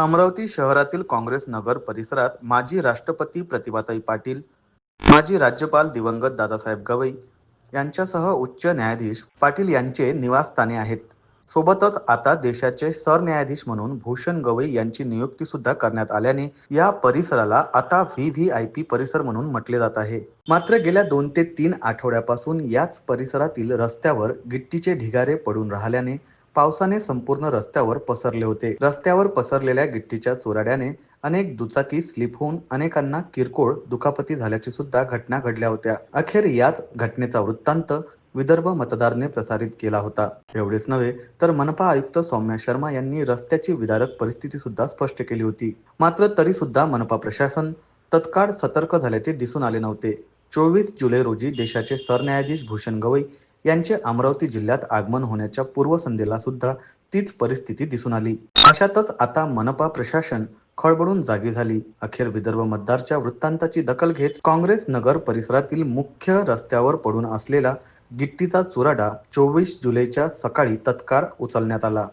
अमरावती शहरातील काँग्रेस नगर परिसरात माजी राष्ट्रपती प्रतिभाताई पाटील माजी राज्यपाल दिवंगत दादासाहेब गवई यांच्यासह उच्च न्यायाधीश पाटील यांचे निवासस्थाने आहेत. सोबतच आता देशाचे सरन्यायाधीश म्हणून भूषण गवई यांची नियुक्ती सुद्धा करण्यात आल्याने या परिसराला आता व्ही व्ही आय पी परिसर म्हणून म्हटले जात आहे. मात्र गेल्या दोन ते तीन आठवड्यापासून याच परिसरातील रस्त्यावर गिट्टीचे ढिगारे पडून राहिल्याने पावसाने संपूर्ण रस्त्यावर पसरले होते. रस्त्यावर पसरलेल्या गिट्टीच्या चोराड्याने अनेक दुचाकी स्लिप होऊन अनेकांना किरकोळ दुखापती झाल्याची सुद्धा घटना घडल्या होत्या. अखेर याच घटनेचा वृत्तांत विदर्भ मतदारने प्रसारित केला होता. एवढेच नव्हे तर मनपा आयुक्त सौम्या शर्मा यांनी रस्त्याची विदारक परिस्थिती सुद्धा स्पष्ट केली होती. मात्र तरी सुद्धा मनपा प्रशासन तत्काळ सतर्क झाल्याचे दिसून आले नव्हते. चोवीस जुलै रोजी देशाचे सरन्यायाधीश भूषण गवई यांचे अमरावती जिल्ह्यात आगमन होण्याच्या पूर्वसंध्येला सुद्धा तीच परिस्थिती दिसून आली. अशातच आता मनपा प्रशासन खळबळून जागी झाली. अखेर विदर्भ मतदारच्या वृत्तांताची दखल घेत काँग्रेस नगर परिसरातील मुख्य रस्त्यावर पडून असलेला गिट्टीचा चुराडा चोवीस जुलैच्या सकाळी तत्काळ उचलण्यात आला.